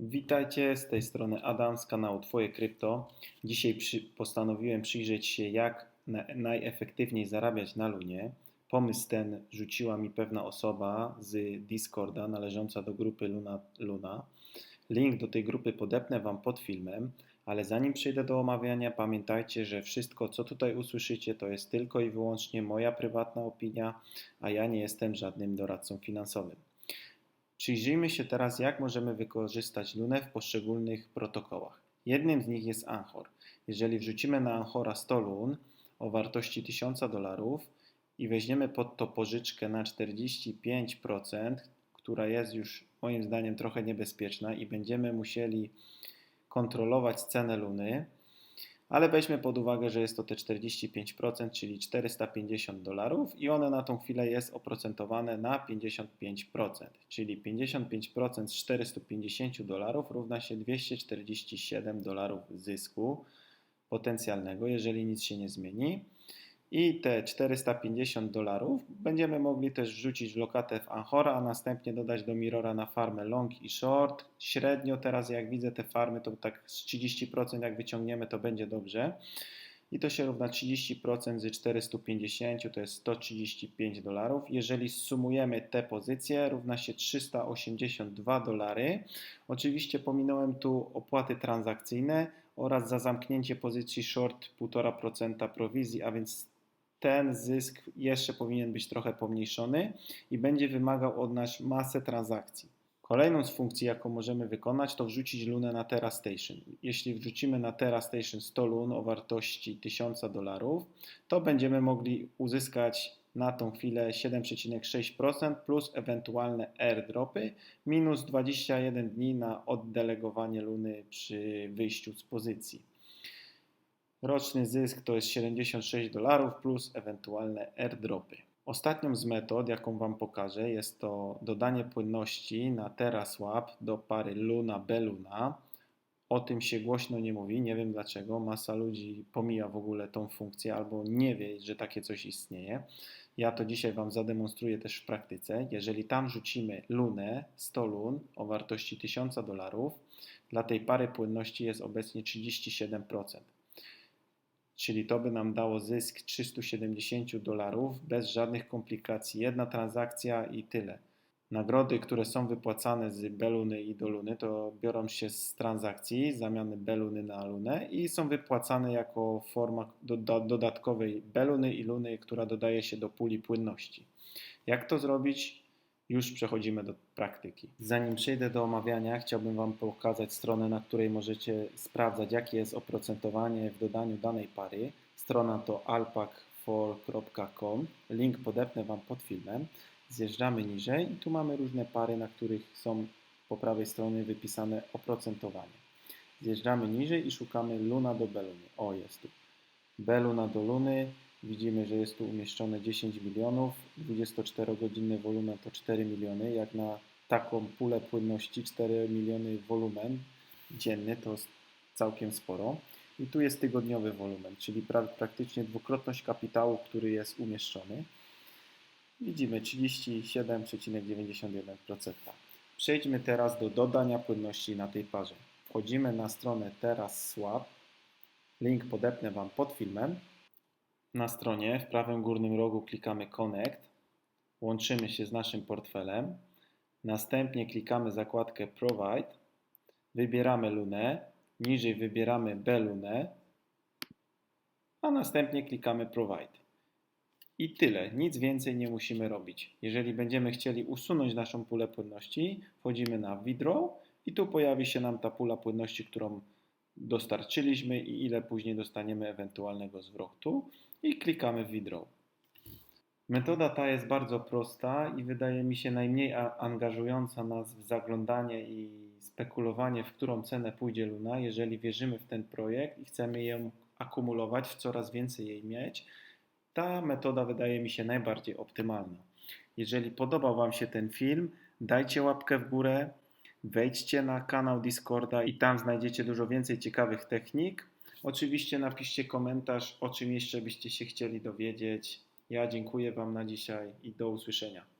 Witajcie, z tej strony Adam z kanału Twoje Krypto. Dzisiaj przy, postanowiłem przyjrzeć się, jak na, najefektywniej zarabiać na Lunie. Pomysł ten rzuciła mi pewna osoba z Discorda należąca do grupy Luna. Luna. Link do tej grupy podepnę Wam pod filmem, ale zanim przejdę do omawiania, pamiętajcie, że wszystko, co tutaj usłyszycie, to jest tylko i wyłącznie moja prywatna opinia, a ja nie jestem żadnym doradcą finansowym. Przyjrzyjmy się teraz, jak możemy wykorzystać Lunę w poszczególnych protokołach. Jednym z nich jest Anchor. Jeżeli wrzucimy na Anchora 100 Lun o wartości 1000 dolarów i weźmiemy pod to pożyczkę na 45%, która jest już moim zdaniem trochę niebezpieczna i będziemy musieli kontrolować cenę Luny, ale weźmy pod uwagę, że jest to te 45%, czyli 450 dolarów i one na tą chwilę jest oprocentowane na 55%, czyli 55% z 450 dolarów równa się 247 dolarów zysku potencjalnego, jeżeli nic się nie zmieni. I te 450 dolarów będziemy mogli też wrzucić w lokatę w Anchora, a następnie dodać do Mirrora na farmę long i short. Średnio teraz jak widzę te farmy, to tak z 30% jak wyciągniemy to będzie dobrze. I to się równa 30% z 450 to jest 135 dolarów. Jeżeli sumujemy te pozycje, równa się 382 dolary. Oczywiście pominąłem tu opłaty transakcyjne oraz za zamknięcie pozycji short 1,5% prowizji, a więc ten zysk jeszcze powinien być trochę pomniejszony i będzie wymagał od nas masę transakcji. Kolejną z funkcji, jaką możemy wykonać, to wrzucić lunę na Terra Station. Jeśli wrzucimy na Terra Station 100 lun o wartości 1000 dolarów, to będziemy mogli uzyskać na tą chwilę 7,6% plus ewentualne airdropy minus 21 dni na oddelegowanie luny przy wyjściu z pozycji. Roczny zysk to jest 76 dolarów plus ewentualne airdropy. Ostatnią z metod, jaką Wam pokażę, jest to dodanie płynności na TerraSwap do pary Luna-Beluna. O tym się głośno nie mówi, nie wiem dlaczego. Masa ludzi pomija w ogóle tą funkcję albo nie wie, że takie coś istnieje. Ja to dzisiaj Wam zademonstruję też w praktyce. Jeżeli tam rzucimy lunę, 100 lun o wartości 1000 dolarów, dla tej pary płynności jest obecnie 37% czyli to by nam dało zysk 370 dolarów bez żadnych komplikacji. Jedna transakcja i tyle. Nagrody, które są wypłacane z Beluny i do Luny, to biorą się z transakcji zamiany Beluny na Lunę i są wypłacane jako forma do, dodatkowej Beluny i Luny, która dodaje się do puli płynności. Jak to zrobić? Już przechodzimy do praktyki. Zanim przejdę do omawiania, chciałbym Wam pokazać stronę, na której możecie sprawdzać, jakie jest oprocentowanie w dodaniu danej pary. Strona to alpac4.com. Link podepnę Wam pod filmem. Zjeżdżamy niżej i tu mamy różne pary, na których są po prawej stronie wypisane oprocentowanie. Zjeżdżamy niżej i szukamy Luna do Beluny. O, jest tu. Beluna do Luny Widzimy, że jest tu umieszczone 10 milionów, 24-godzinny wolumen to 4 miliony. Jak na taką pulę płynności 4 miliony wolumen dzienny to całkiem sporo. I tu jest tygodniowy wolumen, czyli praktycznie dwukrotność kapitału, który jest umieszczony. Widzimy 37,91%. Przejdźmy teraz do dodania płynności na tej parze. Wchodzimy na stronę Teraz Swap. Link podepnę Wam pod filmem. Na stronie w prawym górnym rogu klikamy Connect, łączymy się z naszym portfelem, następnie klikamy zakładkę Provide, wybieramy Lunę, niżej wybieramy B-Lunę, a następnie klikamy Provide. I tyle, nic więcej nie musimy robić. Jeżeli będziemy chcieli usunąć naszą pulę płynności, wchodzimy na Withdraw i tu pojawi się nam ta pula płynności, którą dostarczyliśmy i ile później dostaniemy ewentualnego zwrotu i klikamy withdraw. Metoda ta jest bardzo prosta i wydaje mi się najmniej angażująca nas w zaglądanie i spekulowanie, w którą cenę pójdzie Luna, jeżeli wierzymy w ten projekt i chcemy ją akumulować, w coraz więcej jej mieć. Ta metoda wydaje mi się najbardziej optymalna. Jeżeli podobał Wam się ten film, dajcie łapkę w górę, wejdźcie na kanał Discorda i tam znajdziecie dużo więcej ciekawych technik. Oczywiście napiszcie komentarz, o czym jeszcze byście się chcieli dowiedzieć. Ja dziękuję Wam na dzisiaj i do usłyszenia.